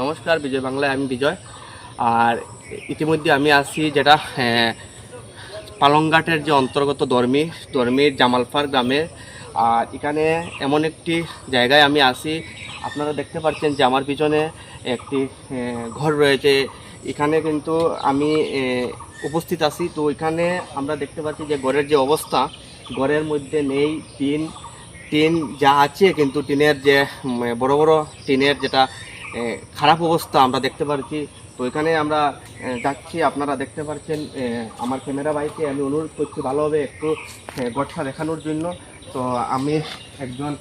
নমস্কার, বিজয় বাংলায়, আমি বিজয়। আর ইতিমধ্যে আমি আছি যেটা পালংঘাটের যে অন্তর্গত ধর্মী ধর্মীর জামালপার গ্রামে। আর এখানে এমন একটি জায়গায় আমি আসি, আপনারা দেখতে পাচ্ছেন যে আমার পিছনে একটি ঘর রয়েছে। এখানে কিন্তু আমি উপস্থিত আছি। তো এখানে আমরা দেখতে পাচ্ছি যে ঘরের যে অবস্থা, ঘরের মধ্যে নেই টিন। টিন যা আছে কিন্তু টিনের যে বড় বড় টিনের যেটা খারাপ অবস্থা আমরা দেখতে পাচ্ছি তো এখানে আমরা যাচ্ছি। আপনারা দেখতে পাচ্ছেন আমার ক্যামেরা বাইকে আমি অনুরোধ করছি ভালোভাবে একটু ঘরটা দেখানোর জন্য। তো আমি একজন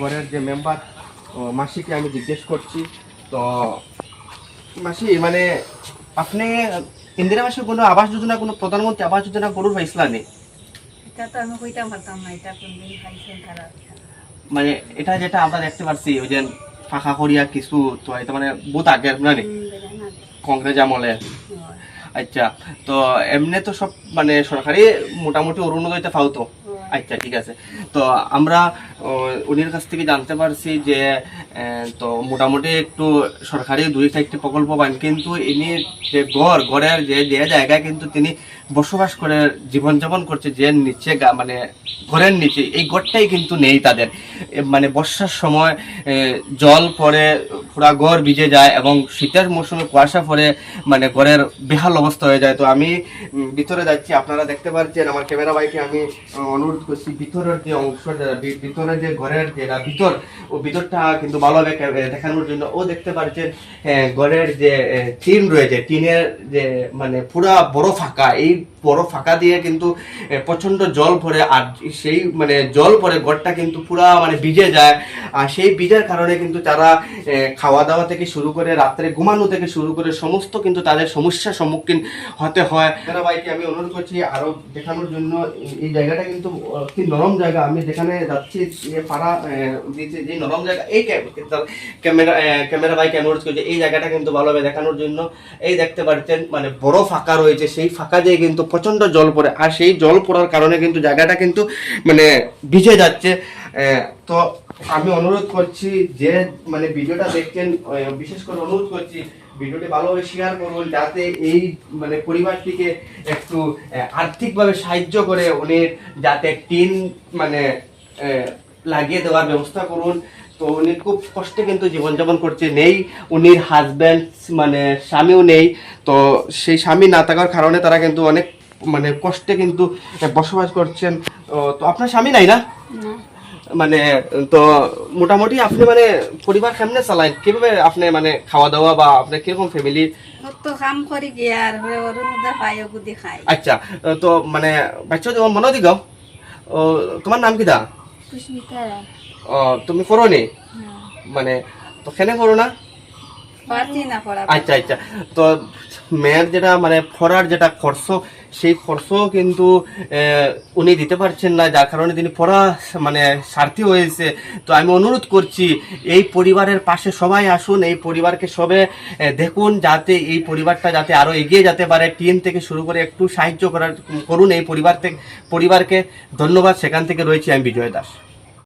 ঘরের যে মেম্বার মাসিকে আমি জিজ্ঞেস করছি। তো মাসি মানে আপনি ইন্দিরা মাসের কোনো আবাস যোজনা কোনো প্রধানমন্ত্রী আবাস যোজনা গরুর পাইছিলা নেই? এটা তো আমি কইতাম পারতাম না এটা কোনদিন খাইছেন তারা মানে এটা যেটা আমরা দেখতে পাচ্ছি ওই যে ফাঁকা করিয়া কিছু তো এটা মানে বহুত আগের না নি? হুম, দেখেন না। কংগ্রেস আমলে আচ্ছা তো এমনি তো সব মানে সরকারি মোটামুটি অরুণোদয়তে পাও তো? আচ্ছা ঠিক আছে। তো আমরা উনির কাছ থেকে জানতে পারছি যে তো মোটামুটি একটু সরকারি দুই চারটি প্রকল্প পান কিন্তু ইনি যে গড় গড়ের যে যে জায়গায় কিন্তু তিনি বসবাস করে জীবনযাপন করছে যে নিচে মানে ঘরের নিচে। এই গড়টাই কিন্তু নেই তাদের। মানে বর্ষার সময় জল পড়ে, পুরা গড় ভিজে যায় এবং শীতের মৌসুমে কুয়াশা পড়ে মানে ঘরের বেহাল অবস্থা হয়ে যায়। তো আমি ভিতরে যাচ্ছি। আপনারা দেখতে পাচ্ছেন, আমার ক্যামেরা বাইকে আমি অনুরোধ করছি, ভিতরের যে অংশটা ভিতরে যে ঘরের যেটা ভিতর, ও ভিতরটা কিন্তু ভালোভাবে দেখানোর জন্য। ও দেখতে পাচ্ছেন ঘরের যে টিন রয়েছে। টিনের যে মানে পুরা বড় ফাঁকা, এই বড় ফাঁকা দিয়ে কিন্তু এ, প্রচণ্ড জল পড়ে আর সেই মানে জল পড়ে ঘরটা কিন্তু পুরা মানে ভিজে যায়। আর সেই ভিজার কারণে কিন্তু তারা খাওয়া দাওয়া থেকে শুরু করে রাত্রে ঘুমানো থেকে শুরু করে সমস্ত কিন্তু তাদের সমস্যার সম্মুখীন হতে হয়। তারা ভাইকে আমি অনুরোধ করছি আরও দেখানোর জন্য এই- জায়গাটা কিন্তু কি নরম জায়গা। আমি যেখানে যাচ্ছি পাড়া আহ, যে- নরম জায়গা এই ক্যা- ক্যামেরা ক্যামেরা ভাইকে অনুরোধ করছি এই জায়গাটা কিন্তু ভালোভাবে দেখানোর জন্য। এই দেখতে পাচ্ছেন মানে বড় ফাঁকা রয়েছে সেই ফাঁকা দিয়ে কিন্তু প্রচণ্ড জল পড়ে, আর সেই জল পড়ার কারণে কিন্তু জায়গাটা কিন্তু মানে ভিজে যাচ্ছে। তো আমি অনুরোধ করছি যে মানে ভিডিওটা দেখছেন বিশেষ করে অনুরোধ করছি, ভিডিওটি ভালোভাবে শেয়ার করুন, যাতে এই মানে পরিবারটিকে একটু আর্থিকভাবে সাহায্য করে উনি যাতে টিন মানে লাগিয়ে দেওয়ার ব্যবস্থা করুন। তো উনি খুব কষ্টে কিন্তু জীবনযাপন করছে, নেই। উনির হাজব্যান্ড মানে স্বামীও নেই। তো সেই স্বামী না থাকার কারণে তারা কিন্তু অনেক মানে কষ্টে কিন্তু বসবাস করছেন। তো আপনার স্বামী নাই না? মানে তো মোটামুটি আপনি মানে পরিবার কেমনে চালায়? কীভাবে আপনি মানে খাওয়া দাওয়া বা আপনি কীরকম ফ্যামিলি তো কাম করি গিয়ে আর ওর পাই গুদি খাই আচ্ছা তো মানে বাচ্চা যেমন মনে দিগাও তোমার নাম কি দা? তুমি করো নি মানে তো কেনে করো না? আচ্ছা আচ্ছা। তো মেয়ের যেটা মানে ফরার যেটা খরচ, সেই খরচও কিন্তু উনি দিতে পারছেন না, যার কারণে তিনি পড়া মানে স্বার্থী হয়েছে। তো আমি অনুরোধ করছি, এই পরিবারের পাশে সবাই আসুন, এই পরিবারকে সবে দেখুন, যাতে এই পরিবারটা যাতে আরও এগিয়ে যেতে পারে। টিম থেকে শুরু করে একটু সাহায্য করার, করুন এই পরিবার থেকে পরিবারকে। ধন্যবাদ, সেখান থেকে রয়েছি আমি বিজয় দাস।